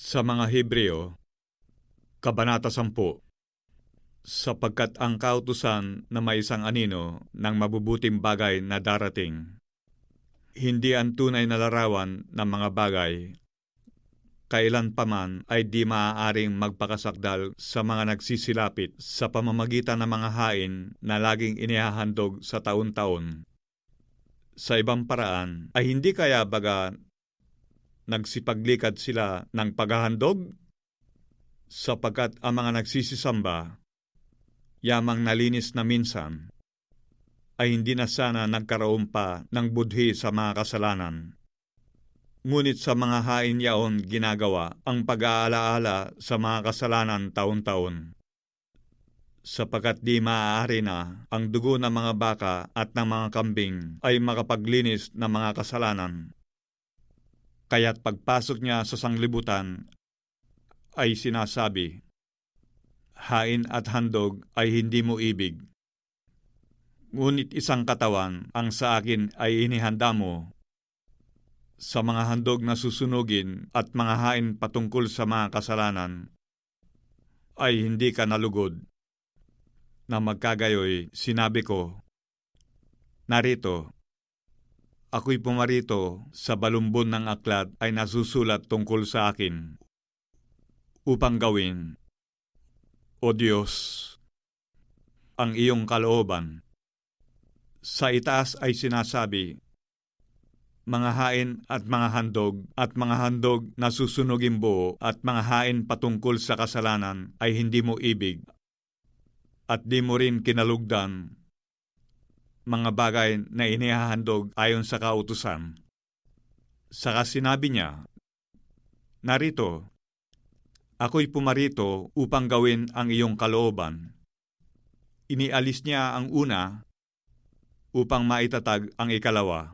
Sa mga Hebreo, Kabanata 10, sapagkat ang kautusan na may isang anino ng mabubuting bagay na darating, hindi ang tunay na larawan ng mga bagay, kailan paman ay di maaaring magpakasakdal sa mga nagsisilapit sa pamamagitan ng mga hain na laging inihahandog sa taon-taon. Sa ibang paraan, ay hindi kaya baga nagsipaglikad sila ng paghahandog? Sapagkat ang mga nagsisisamba, yamang nalinis na minsan, ay hindi na sana nagkaroon pa ng budhi sa mga kasalanan. Ngunit sa mga hain yaon ginagawa ang pag-aalaala sa mga kasalanan taon-taon. Sapagkat di maaari na ang dugo ng mga baka at ng mga kambing ay makapaglinis ng mga kasalanan Kaya't pagpasok niya sa sanglibutan ay sinasabi, Hain at handog ay hindi mo ibig. Ngunit isang katawan ang sa akin ay inihanda mo sa mga handog na susunugin at mga hain patungkol sa mga kasalanan ay hindi ka nalugod. Na magkagayoy, sinabi ko, Narito, Ako'y pumarito sa balumbon ng aklat ay nasusulat tungkol sa akin upang gawin, O Diyos, ang iyong kalooban. Sa itaas ay sinasabi, mga hain at mga handog at mga handog na susunugin buo at mga hain patungkol sa kasalanan ay hindi mo ibig at di mo rin kinalugdan mga bagay na inihahandog ayon sa kautusan. Saka sinabi niya, Narito, ako'y pumarito upang gawin ang iyong kalooban. Inialis niya ang una upang maitatag ang ikalawa.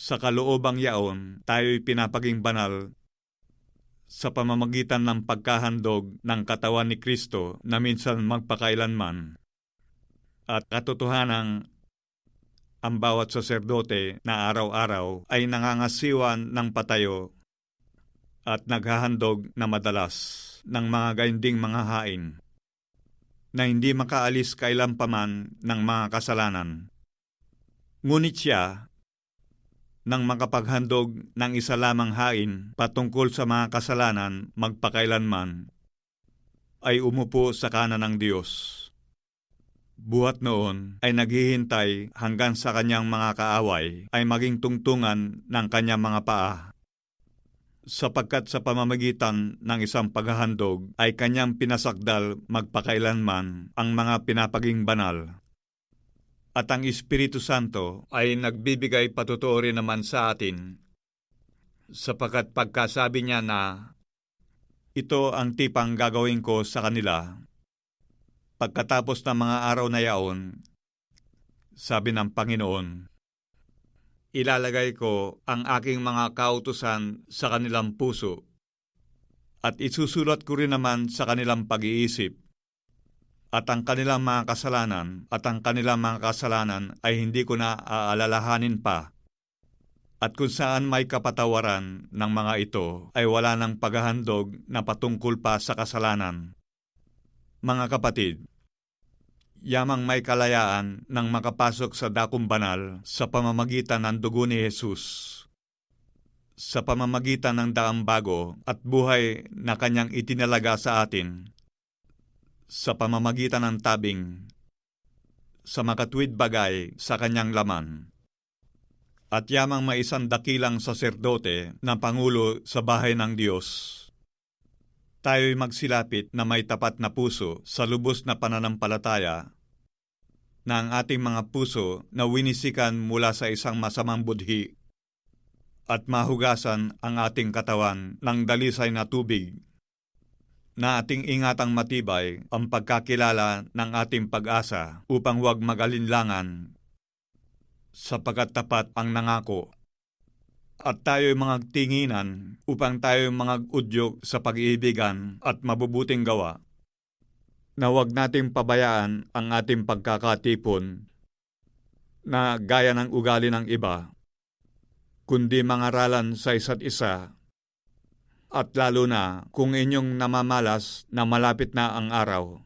Sa kaloobang yaon, tayo'y pinapaging banal sa pamamagitan ng pagkahandog ng katawan ni Kristo na minsan magpakailanman at katotohanang ang bawat saserdote na araw-araw ay nangangasiwan ng patayo at naghahandog na madalas ng mga gainding mga hain na hindi makaalis kailan paman ng mga kasalanan. Ngunit siya, nang makapaghandog ng isa lamang hain patungkol sa mga kasalanan magpakailanman, ay umupo sa kanan ng Diyos buhat noon ay naghihintay hanggang sa kanyang mga kaaway ay maging tungtungan ng kanyang mga paa. Sapagkat sa pamamagitan ng isang paghahandog ay kanyang pinasakdal magpakailanman ang mga pinapaging banal. At ang Espiritu Santo ay nagbibigay patutuo rin naman sa atin sapagkat pagkasabi niya na ito ang tipang gagawin ko sa kanila Pagkatapos ng mga araw na yaon, sabi ng Panginoon, Ilalagay ko ang aking mga kautusan sa kanilang puso at isusulat ko rin naman sa kanilang pag-iisip at ang kanilang mga kasalanan at ang kanilang mga kasalanan ay hindi ko na aalalahanin pa. At kung saan may kapatawaran ng mga ito ay wala ng paghahandog na patungkol pa sa kasalanan. Mga kapatid, yamang may kalayaan nang makapasok sa dakong banal sa pamamagitan ng dugo ni Jesus. Sa pamamagitan ng daang bago at buhay na kanyang itinalaga sa atin. Sa pamamagitan ng tabing sa makatwid bagay sa kanyang laman. At yamang may isang dakilang saserdote na pangulo sa bahay ng Diyos tayo'y magsilapit na may tapat na puso sa lubos na pananampalataya na ang ating mga puso na winisikan mula sa isang masamang budhi at mahugasan ang ating katawan ng dalisay na tubig na ating ingatang matibay ang pagkakilala ng ating pag-asa upang huwag magalinlangan sapagkat tapat ang nangako at tayo'y mga tinginan upang tayo'y mga udyok sa pag-iibigan at mabubuting gawa. Na huwag nating pabayaan ang ating pagkakatipon na gaya ng ugali ng iba, kundi mangaralan sa isa't isa At lalo na kung inyong namamalas na malapit na ang araw.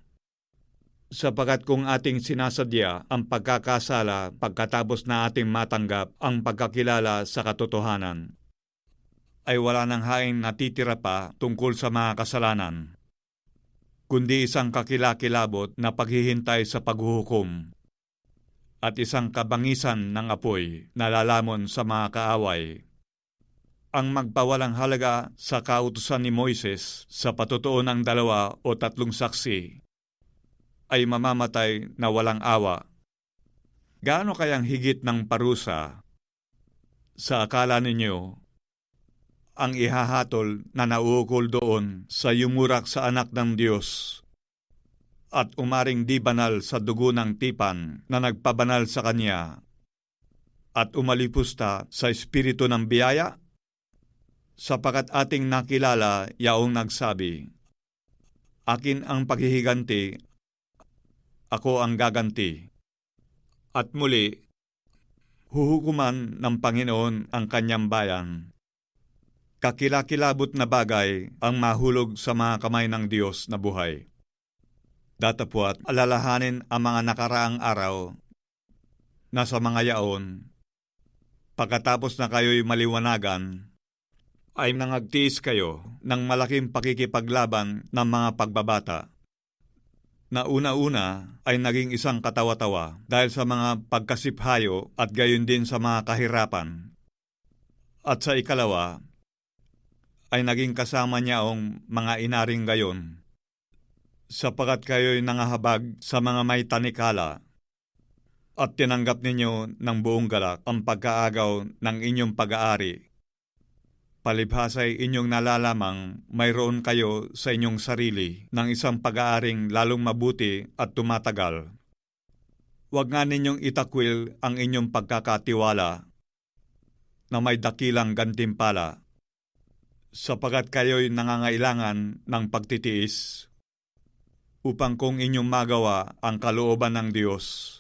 Sapagat kung ating sinasadya ang pagkakasala pagkatapos na ating matanggap ang pagkakilala sa katotohanan, ay wala nang haing natitira pa tungkol sa mga kasalanan, kundi isang kakilakilabot na paghihintay sa paghuhukom at isang kabangisan ng apoy na lalamon sa mga kaaway. Ang magpawalang halaga sa kautusan ni Moises sa patutuo ng dalawa o tatlong saksi ay mamamatay na walang awa. Gaano kayang higit ng parusa sa akala ninyo ang ihahatol na nauukol doon sa yumurak sa anak ng Diyos at umaring di banal sa dugo ng tipan na nagpabanal sa Kanya at umalipusta sa espiritu ng biyaya? sapagat ating nakilala yaong nagsabi, Akin ang paghihiganti, ako ang gaganti. At muli, huhukuman ng Panginoon ang kanyang bayan. Kakilakilabot na bagay ang mahulog sa mga kamay ng Diyos na buhay. Datapwat alalahanin ang mga nakaraang araw na sa mga yaon, pagkatapos na kayo'y maliwanagan, ay nangagtiis kayo ng malaking pakikipaglaban ng mga pagbabata na una-una ay naging isang katawa-tawa dahil sa mga pagkasiphayo at gayon din sa mga kahirapan. At sa ikalawa, ay naging kasama niyaong mga inaring gayon, sapagat kayo'y nangahabag sa mga may tanikala at tinanggap ninyo ng buong galak ang pagkaagaw ng inyong pag-aari Palibhasay inyong nalalamang mayroon kayo sa inyong sarili ng isang pag-aaring lalong mabuti at tumatagal. Huwag nga ninyong itakwil ang inyong pagkakatiwala na may dakilang gantimpala sapagat kayo'y nangangailangan ng pagtitiis upang kung inyong magawa ang kalooban ng Diyos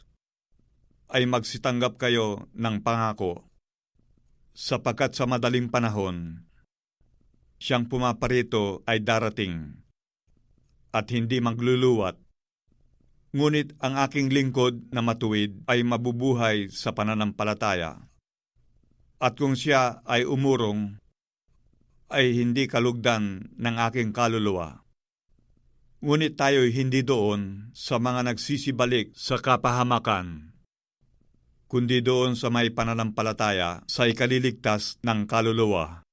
ay magsitanggap kayo ng pangako sapagkat sa madaling panahon, siyang pumaparito ay darating at hindi magluluwat. Ngunit ang aking lingkod na matuwid ay mabubuhay sa pananampalataya. At kung siya ay umurong, ay hindi kalugdan ng aking kaluluwa. Ngunit tayo'y hindi doon sa mga nagsisibalik sa kapahamakan kundi doon sa may pananampalataya sa ikaliligtas ng kaluluwa.